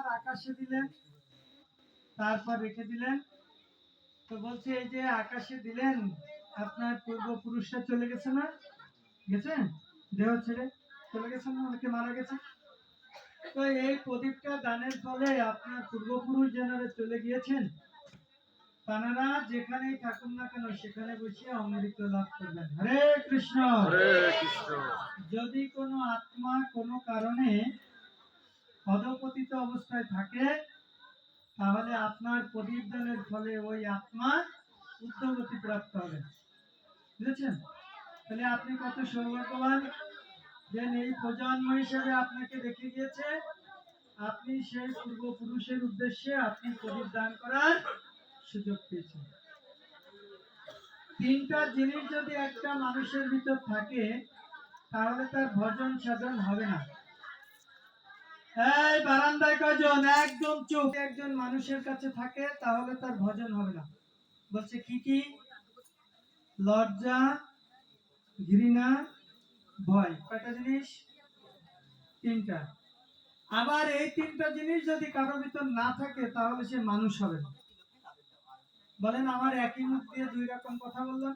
আবার আকাশে দিলেন তারপর রেখে দিলেন। তো বলছে এই যে আকাশে দিলেন আপনার পূর্বপুরুষরা চলে গেছে না? গেছে দেহ ছেড়ে চলে গেছে না? অনেকে মারা গেছে তো এই প্রদীপটা দানের ফলে আপনার পূর্বপুরুষ যেনারা চলে গিয়েছেন তারা যেখানেই থাকুন না কেন সেখানে বসে অমৃত লাভ করবেন। হরে কৃষ্ণ! হরে কৃষ্ণ! যদি কোনো আত্মা কোনো কারণে পদপতিত অবস্থায় থাকে, তাহলে আপনার প্রদীপদানের ফলে ওই আত্মা উদ্যোগতি প্রাপ্ত হবে। বুঝেছেন? তাহলে আপনি কত সৌভাগ্যবান যে এই প্রজন্ম হিসেবে আপনাকে রেখে গিয়েছে। আপনি সেই পূর্বপুরুষের উদ্দেশ্যে আপনি প্রদীপ দান করার সুযোগ পেয়েছেন। তিনটা জিনিস যদি একটা মানুষের ভিতর থাকে, তাহলে তার ভজন সাধন হবে না। এই বারান্দায় কজন একদম চোখ একজন মানুষের কাছে থাকে, তাহলে তার ভজন হবে না। বলছে, কি কি? লজ্জা, ঘৃণা, ভয়। কয়টা জিনিস? তিনটা। আবার এই তিনটা জিনিস যদি কারোর ভিতর না থাকে, তাহলে সে মানুষ হবে না। বলেন, আমার একই মুখ দিয়ে দুই রকম কথা বললাম?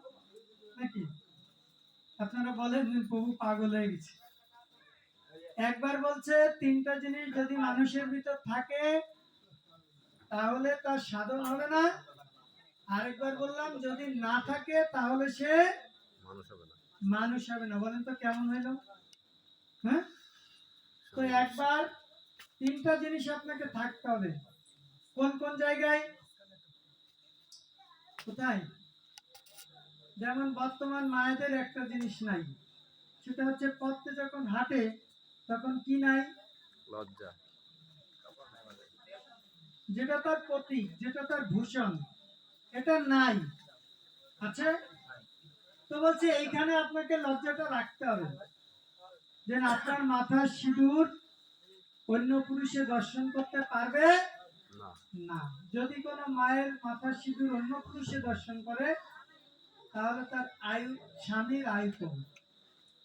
নাকি? আপনারা বলেন, প্রভু পাগল হয়ে গেছে। একবার বলছে তিনটা জিনিস যদি মানুষের ভিতর থাকে তাহলে তার সাধন হবে না। আরেকবার বললাম যদি না থাকে তাহলে সে মানুষ হবে না। মানুষ হবে না। বলেন তো কেমন হইল? হ্যাঁ? তো একবার তিনটা জিনিস আপনাকে থাকতে হবে। কোন কোন জায়গায়? কোথায়? যেমন বর্তমান মায়েদের একটা জিনিস নাই। সেটা হচ্ছে পথে যখন হাঁটে তখন কি নাই? লজ্জা। যেটা তার প্রতীক যেটা তার ভূষণ এটা নাই। আছে? তো বলছে এইখানে আপনাকে লজ্জাটা রাখতে হবে। যে আপনার মাথার সিঁদুর অন্য পুরুষে দর্শন করতে পারবে? না। না। যদি কোনো মায়ের মাথার সিঁদুর অন্য পুরুষে দর্শন করে তাহলে তার আয়ু স্বামীর আয়ু কম।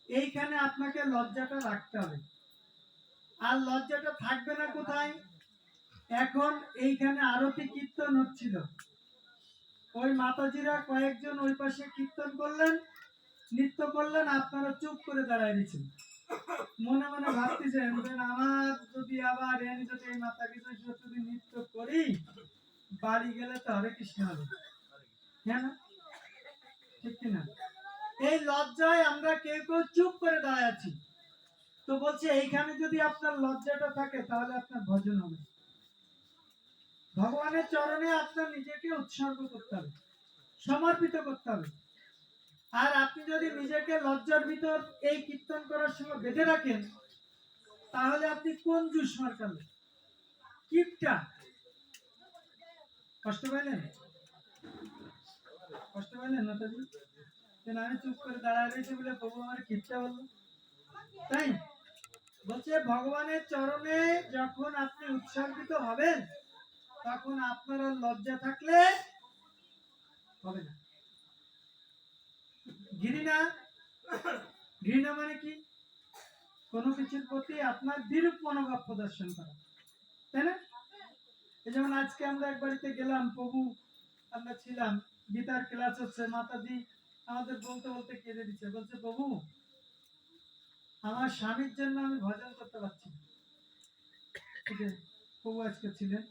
এইখানে আপনাকে লজ্জাটা রাখতে হবে। আর লজ্জাটা থাকবে না কোথায়? এখন এইখানে আরতি কীর্তন হচ্ছিল। ওই মাতাজিরা কয়েকজন ওই পাশে কীর্তন করলেন, নৃত্য করলেন, আপনারা চুপ করে দাঁড়ায় দিয়েছেন মনে মনে ভাবতেছেন আমার যদি আবার আমি যদি এই মাতা কিছু যদি নৃত্য করি, বাড়ি গেলে তো হরে কৃষ্ণ হবে। হ্যাঁ ঠিক কিনা? এই লজ্জায় আমরা কেউ কেউ চুপ করে দাঁড়ায় আছি। তো বলছে, এইখানে যদি আপনার লজ্জাটা থাকে, তাহলে আপনার ভজন হবে। ভগবানের চরণে আপনার নিজেকে উৎসর্গ করতে হবে, সমর্পিত করতে হবে। আর আপনি যদি নিজেকে লজ্জার ভিতর এই কীর্তন করার সময় বেঁধে রাখেন, তাহলে আপনি কোন জুস মার্কাবেন কিপটা কষ্ট পাইলেন? কষ্ট পাইলেন নেতাজি আমি চুপ করে দাঁড়ায় রয়েছি বলে প্রভু আমার কিপটা বলল। তাই? বলছে, ভগবানের চরণে যখন আপনি উৎসর্গিত হবেন, তখন আপনার লজ্জা থাকলে হবে না। ঘৃণা ঘৃণা মানে কি? কোনো কিছুর প্রতি আপনার বিরূপ মনোভাব প্রদর্শন করা, তাই না? এই যেমন আজকে আমরা এক বাড়িতে গেলাম, প্রভু আমরা ছিলাম, গীতার ক্লাস হচ্ছে, মাতাজি আমাদের বলতে বলতে কেঁদে দিচ্ছে, বলছে, প্রভু আমার স্বামীর জন্য আমি ভজন করতে পারছি না। প্রভু আজকে ছিলেন।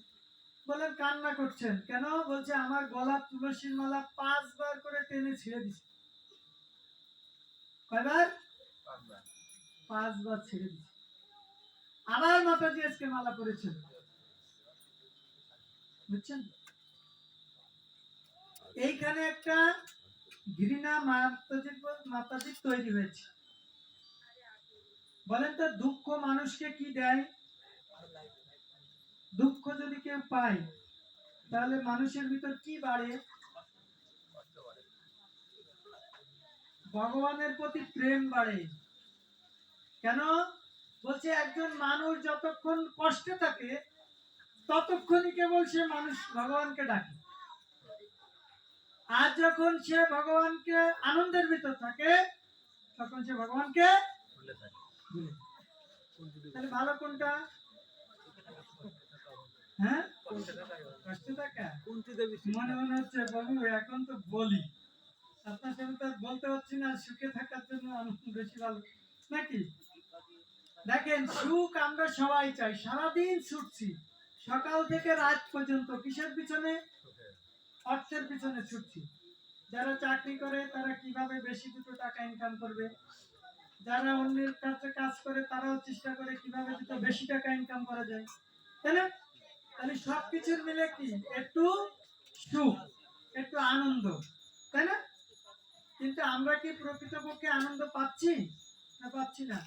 বলেন কান্না করছেন কেন? বলছে আমার গলা তুলসীর মালা পাঁচবার করে টেনে ছিঁড়ে দিছে। কয়বার? পাঁচবার। ছেড়ে দিছে। আবার মাতাজি আজকে মালা পরেছেন। বুঝছেন? এইখানে একটা ঘৃণা মাতাজির মাতাজির তৈরি হয়েছে। বলেন তো, দুঃখ মানুষকে কি দেয়? দুঃখ যদি কেউ পায়, তাহলে মানুষের ভিতর কি বাড়ে? ভগবানের প্রতি প্রেম বাড়ে। কেন? বলছে, একজন মানুষ যতক্ষণ কষ্টে থাকে, ততক্ষণই কেবল সে মানুষ ভগবানকে ডাকে। আর যখন সে ভগবানকে আনন্দের ভিতর থাকে, তখন সে ভগবানকে ভুলে যায়। তাহলে ভালো কোনটা? হ্যাঁ? টাকা মনে মনে হচ্ছে বাবু এখন তো বলি। আপনার সাথে তো বলতে পারছি না সুখে থাকার জন্য বেশি ভালো। নাকি? দেখেন সুখ আমরা সবাই চাই। সারাদিন ছুটছি। সকাল থেকে রাত পর্যন্ত কিসের পিছনে? অর্থের পিছনে ছুটছি। যারা চাকরি করে তারা কীভাবে বেশি দুটো টাকা ইনকাম করবে? যারা অন্যের কাছে কাজ করে, তারাও চেষ্টা করে কীভাবে দুটো বেশি টাকা ইনকাম করা যায়। তাই না? তাহলে সব কিছুর মিলে কি? একটু সুখ, একটু আনন্দ, তাই না? কিন্তু আমরা কি প্রকৃতপক্ষে আনন্দ পাচ্ছি না পাচ্ছি না?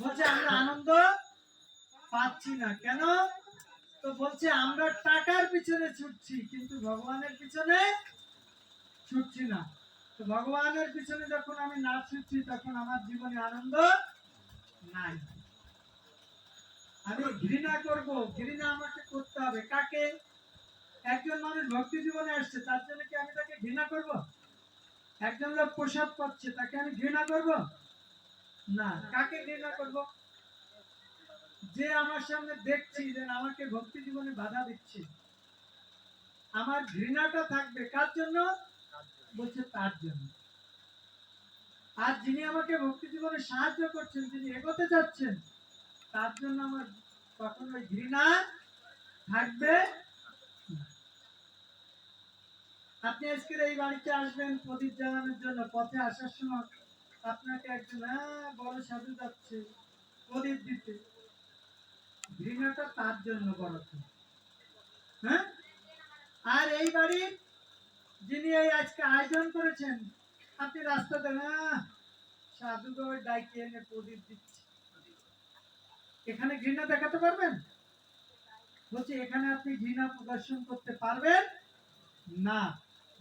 বলছে, আমরা আনন্দ পাচ্ছি না। কেন? তো বলছে, আমরা টাকার পিছনে ছুটছি, কিন্তু ভগবানের পিছনে ছুটছি না। ভগবানের পিছনে যখন আমি না ছুটছি তখন আমার জীবনে আনন্দ নাই। আমি ঘৃণা করব, ঘৃণা আমাকে করতে হবে। কাকে? একজন মানুষ ভক্তি জীবনে আসছে, তার জন্য কি আমি তাকে ঘৃণা করব? একজন লোক প্রসাদ পাচ্ছে, তাকে আমি ঘৃণা করব? না। কাকে ঘৃণা করব? যে আমার সামনে দেখছি, যে আমাকে ভক্তি জীবনে বাধা দিচ্ছে। আমার ঘৃণাটা থাকবে। কার জন্য? বলছে তার জন্য। আর যিনি আমাকে ভক্তি জীবনে সাহায্য করছেন, যিনি এগোতে যাচ্ছেন, তার জন্য আমার কখনোই ঘৃণা থাকবে আপনি আজকের এই বাড়িতে আসবেন, প্রদীপ জ্বালানোর জন্য পথে আসার সময় আপনাকে একজন বড় সাধু যাচ্ছে প্রদীপ দিতে। ঘৃণাটা তার জন্য বড়। হ্যাঁ? আর এই বাড়ির যিনি এই আজকে আয়োজন করেছেন, আপনি রাস্তাতে সাধুকে ওই ডাইকে এনে প্রদীপ দিচ্ছে। এখানে ঘৃণা দেখাতে পারবেন? বলছি, এখানে আপনি ঘৃণা প্রদর্শন করতে পারবেন না।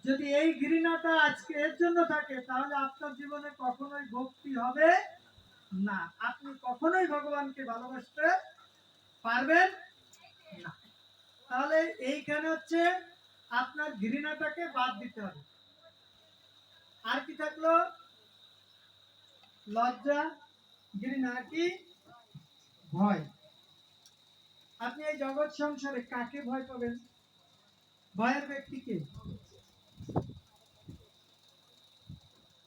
যদি এই ঘৃণাটা আজকে এর জন্য থাকে, তাহলে আপনার জীবনে কখনোই ভক্তি হবে না। আপনি কখনোই ভগবানকে ভালোবাসতে পারবেন না। তাহলে এইখানে হচ্ছে আপনার ঘৃণাটাকে বাদ দিতে হবে। আর কি থাকল? লজ্জা, ঘৃণা কি? ভয়। আপনি এই জগৎ সংসারে কাকে ভয় পাবেন? ভয়ের ব্যক্তিকে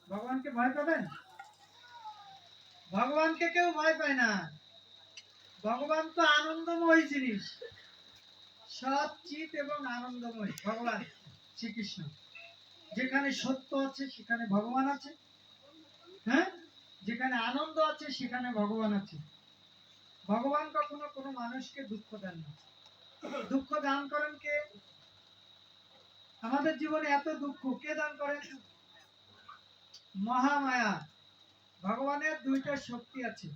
ভগবানকে ভয় পাবেন? ভগবানকে কেউ ভয় পায় না। ভগবান তো আনন্দময় জিনিস। চিত এবং আনন্দময়। ভগবান শ্রীকৃষ্ণ। যেখানে সত্য আছে, সেখানে ভগবান আছে। হ্যাঁ? যেখানে আনন্দ আছে, সেখানে ভগবান আছে। ভগবান কখনো কোনো মানুষকে দুঃখ দেন না। দুঃখ দান করেন কে? আমাদের জীবনে এত দুঃখ, কে দান করেন? মহামায়া। ভগবানের দুইটা শক্তি আছে।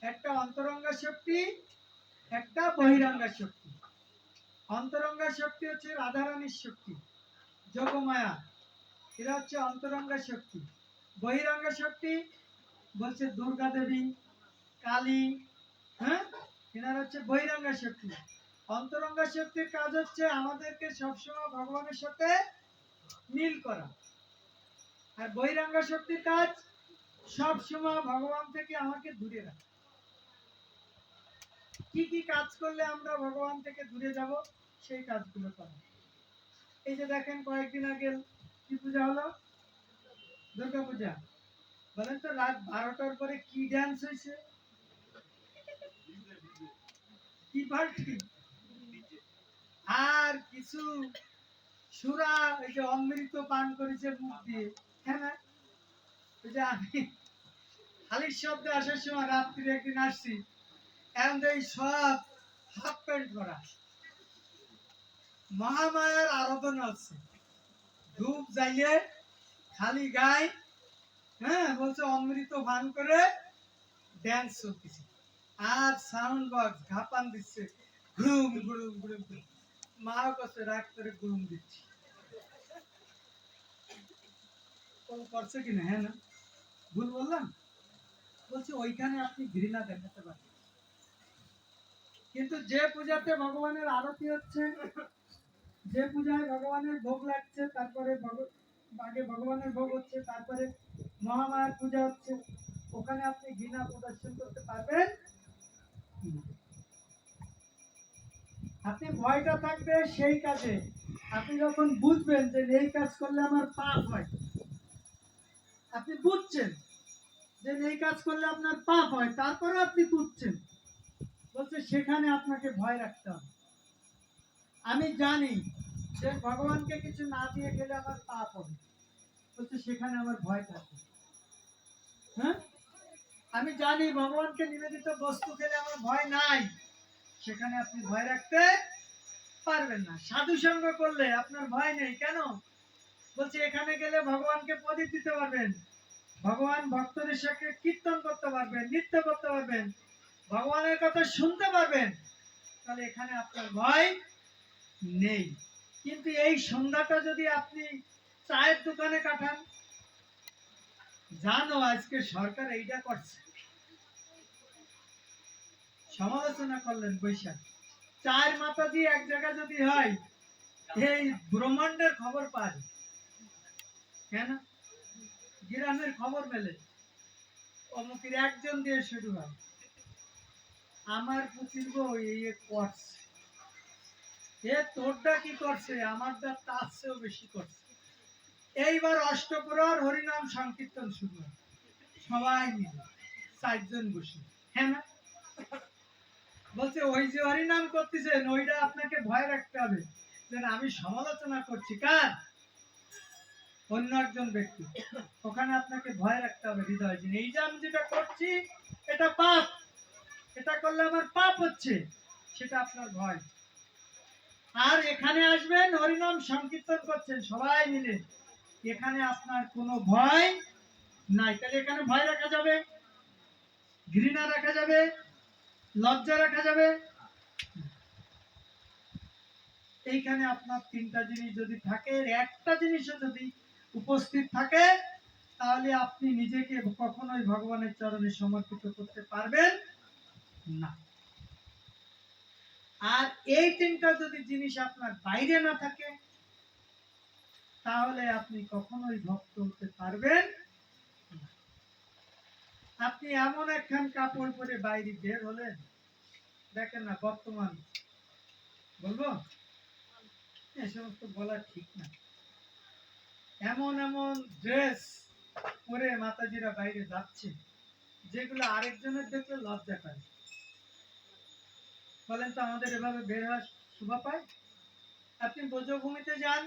একটা অন্তরঙ্গা শক্তি, একটা বহিরঙ্গা শক্তি। অন্তরঙ্গা শক্তি হচ্ছে রাধারানীর শক্তি, যোগমায়া। এরা হচ্ছে অন্তরঙ্গা শক্তি। বহিরঙ্গা শক্তি বলছে দুর্গা দেবী, কালী হ্যাঁ? এনার হচ্ছে বহিরঙ্গা শক্তি। অন্তরঙ্গা শক্তির কাজ হচ্ছে আমাদেরকে সবসময় ভগবানের সাথে মিল করা। আর বহিরঙ্গা শক্তির কাজ সবসময় ভগবান থেকে আমাকে দূরে রাখা। কি কি কাজ করলে আমরা ভগবান থেকে দূরে যাব, সেই কাজগুলো করা। এই যে দেখেন কয়েকদিন আগে কি পূজা হলো? দুর্গা পূজা। বলেন তো রাত বারোটার পরে কি ড্যান্স হয়েছে? কি পার্টি আর কিছু? সুরা ওই যে অমৃত পান করেছে মুখ দিয়ে। হ্যাঁ ওই যে আমি খালির শব্দে আসার সময় রাত্রি একদিন আসছি। এই সব হাফ প্যান্ট করা মহামায়ার আরাধনা আছে। ধূপ জ্বালিয়ে খালি গায়ে হ্যাঁ বলছে অমৃত ভান করে ড্যান্স চলতেছে আর সাউন্ড বক্স ঘাপান দিচ্ছে ঘুরুম ঘুরুম ঘুরুম ঘুরুম মাও কাছে রাগ করে ঘুরুম দিচ্ছে। করছে কিনা হ্যাঁ না? ভুল বললাম? বলছে, ওইখানে আপনি ঘৃণা দেখাতে পারেন কিন্তু যে পূজাতে ভগবানের আরতি হচ্ছে, যে পূজায় ভগবানের ভোগ লাগছে, তারপরে আগে ভগবানের ভোগ হচ্ছে, তারপরে মহামায়ার পূজা হচ্ছে, ওখানে আপনি ঘৃণা প্রদর্শন করতে পারবেন। আপনি ভয়টা থাকবে সেই কাজে। আপনি যখন বুঝবেন যে এই কাজ করলে আমার পাপ হয়, আপনি বুঝছেন যে এই কাজ করলে আপনার পাপ হয় তারপরে আপনি বুঝছেন। সেখানে আপনাকে ভয় রাখতে হবে। আমি জানি যে ভগবানকে কিছু না দিয়ে গেলে আমার পাপ হবে। বলছে, সেখানে আমার ভয় থাকে। হ্যাঁ? আমি জানি, ভগবানকে নিবেদিত বস্তু খেলে আমার ভয় নাই। সেখানে আপনি ভয় রাখতে পারবেন না। সাধু সঙ্গ করলে আপনার ভয় নেই। কেন? বলছে, এখানে গেলে ভগবানকে প্রদীপ দিতে পারবেন। ভগবান ভক্তদের সাথে কীর্তন করতে পারবেন, নৃত্য করতে পারবেন। ভগবানের কথা শুনতে পারবেন, তাহলে এখানে আপনার ভয় নেই। কিন্তু এই সন্ধ্যাটা যদি আপনি চায়ের দোকানে কাটান, জানো আজকে সরকার এইটা করছে। সমালোচনা করলেন বৈশাখ। চায়ের মাতাজি এক জায়গায় যদি হয়, এই ব্রহ্মাণ্ডের খবর পায়। কেন? গ্রামের খবর মেলে। অমুকের একজন দিয়ে শুরু হয়। আমার পুতির বউ এই করছে। এ তোরটা কি করছে? আমারটা তার চেয়েও বেশি করছে। এইবার অষ্টপ্রহর হরিনাম সংকীর্তন শুরু সবাই মিলে চারজন বসে। হ্যাঁ না? বলছে ওই যে হরিনাম করতেছেন ওইটা আপনাকে ভয় রাখতে হবে। যে না, আমি সমালোচনা করছি। কার? অন্য একজন ব্যক্তি। ওখানে আপনাকে ভয় রাখতে হবে হৃদয় এই যে আমি যেটা করছি এটা পাপ। এটা করলে আমার পাপ হচ্ছে, সেটা আপনার ভয়। আর এখানে আসবেন, হরিনাম সংকীর্তন করছেন সবাই মিলে। এখানে আপনার কোনো ভয় নাই। তাহলে এখানে ভয় রাখা যাবে, ঘৃণা রাখা যাবে, লজ্জা রাখা যাবে। এইখানে আপনার তিনটা জিনিস যদি থাকে, একটা জিনিসও যদি উপস্থিত থাকে, তাহলে আপনি নিজেকে কখনোই ভগবানের চরণে সমর্পিত করতে পারবেন। না। আর এই তিনটা যদি জিনিস আপনার বাইরে না থাকে, তাহলে আপনি কখনোই ভক্ত হতে পারবেন আপনি এমন একখান কাপড় পরে বাইরে বের হলেন, দেখেন না বর্তমান, বলব? এ সমস্ত বলা ঠিক না। এমন এমন ড্রেস পরে মাতাজিরা বাইরে যাচ্ছে, যেগুলো আরেকজনের দেখলে লজ্জা পায়। বলেন তো আমাদের এভাবে বের হওয়ার শোভা পায় আপনি বোঝভূমিতে যান,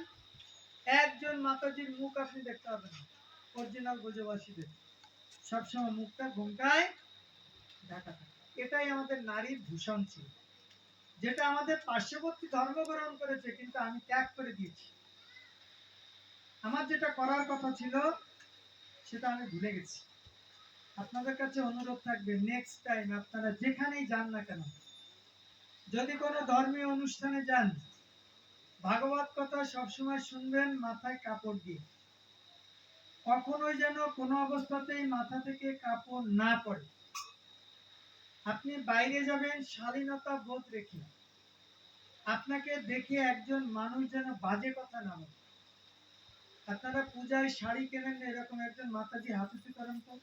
একজন মাতাজির মুখ আপনি দেখতে পাবেন অরিজিনাল বোঝবাসীদের সবসময় মুখটা ঘুমটায় ঢাকা থাকে। এটাই আমাদের নারীর ভূষণ ছিল। যেটা আমাদের পার্শ্ববর্তী ধর্ম গ্রহণ করেছে, কিন্তু আমি ত্যাগ করে দিয়েছি। আমার যেটা করার কথা ছিল, সেটা আমি ভুলে গেছি। আপনাদের কাছে অনুরোধ থাকবে নেক্সট টাইম আপনারা যেখানেই যান না কেন যদি কোনো ধর্মীয় অনুষ্ঠানে যান, ভাগবত কথা সবসময় শুনবেন মাথায় কাপড় দিয়ে। কখনোই যেন কোনো অবস্থাতেই মাথা থেকে কাপড় না পড়ে। আপনি বাইরে যাবেন, শালীনতা বোধ রেখে। আপনাকে দেখে একজন মানুষ যেন বাজে কথা না বলে। আপনারা পূজায় শাড়ি কেনেন এরকম একজন মাতাজি হাতুতি করেন তো?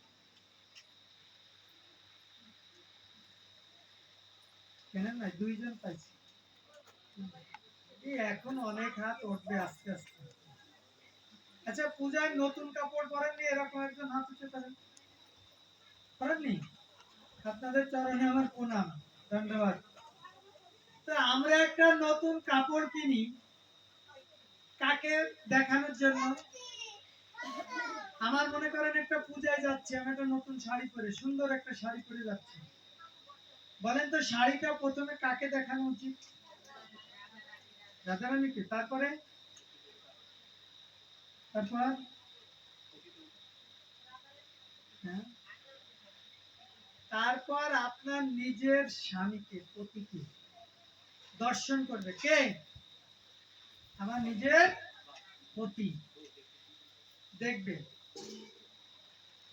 না পাইছি। এখন অনেক হাত উঠবে আস্তে আস্তে। আচ্ছা পূজায় নতুন কাপড় পরেননি, এরকম একজন হাত উঠে করেননি আপনাদের চরণে আমার প্রণাম, ধন্যবাদ। তো আমরা একটা নতুন কাপড় কিনি, কাকে দেখানোর জন্য? আমার মনে করেন একটা পূজায় যাচ্ছে, আমি একটা নতুন শাড়ি পরে, সুন্দর একটা শাড়ি পরে যাচ্ছি। বলেন তো শাড়িটা প্রথমে কাকে দেখানো উচিত? রাধারানীকে। তারপরে? তারপর? হ্যাঁ। তারপর আপনার নিজের স্বামীকে, পতিকে দর্শন করবে কে? আমার নিজের পতি। দেখবে।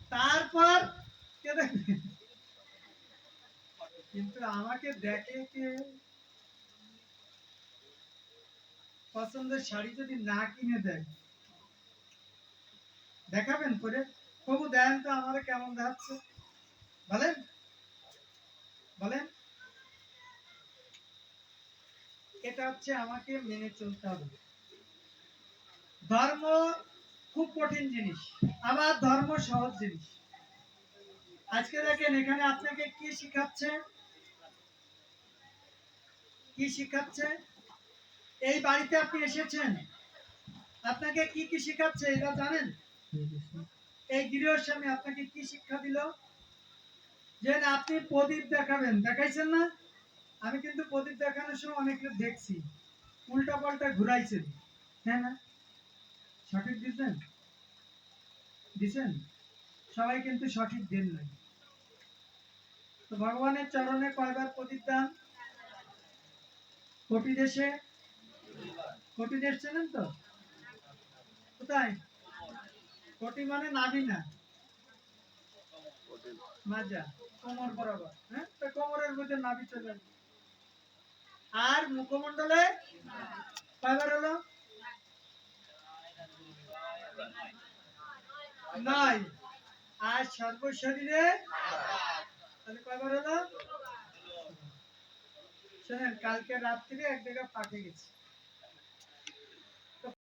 তারপর কে দেখবে? কিন্তু আমাকে দেখে কে? পছন্দের শাড়ি যদি না কিনে দেয়। দেখাবেন পরে প্রভু দেন তো আমার কেমন দেখাচ্ছে। বলেন। বলেন। এটা হচ্ছে আমাকে মেনে চলতে হবে। ধর্ম খুব কঠিন জিনিস। আবার ধর্ম সহজ জিনিস। আজকে দেখেন এখানে আপনাকে কি শিখাচ্ছে? কি শিখাচ্ছে? এই বাড়িতে আপনি এসেছেন। আপনাকে কি কি শিখাচ্ছে এটা জানেন? এই গৃহস্বামী আপনাকে কি শিক্ষা দিল? যে আপনি প্রদীপ দেখাবেন। দেখাইছেন না? আমি কিন্তু প্রদীপ দেখানোর সময় অনেক লোক দেখছি। উল্টা পাল্টা ঘুরাইছেন। হ্যাঁ না? সঠিক দিচ্ছেন দিছেন? সবাই কিন্তু সঠিক দেন নাই। তো ভগবানের চরণে কয়বার প্রদীপ দান? কোটি দেশে? কোটি দেশ চেনেন তো? কোথায়? কোটি মানে নাভি না? মাজা কোমর বরাবর হ্যাঁ? তো কোমরের মধ্যে নাভি চলে আর মুখমণ্ডলে? কয়বার হলো? নয়। আর সর্ব শরীরে তাহলে কয়বার হলো? শোনেন কালকে রাত্রিরে এক জায়গায় ফাঁকে গেছি।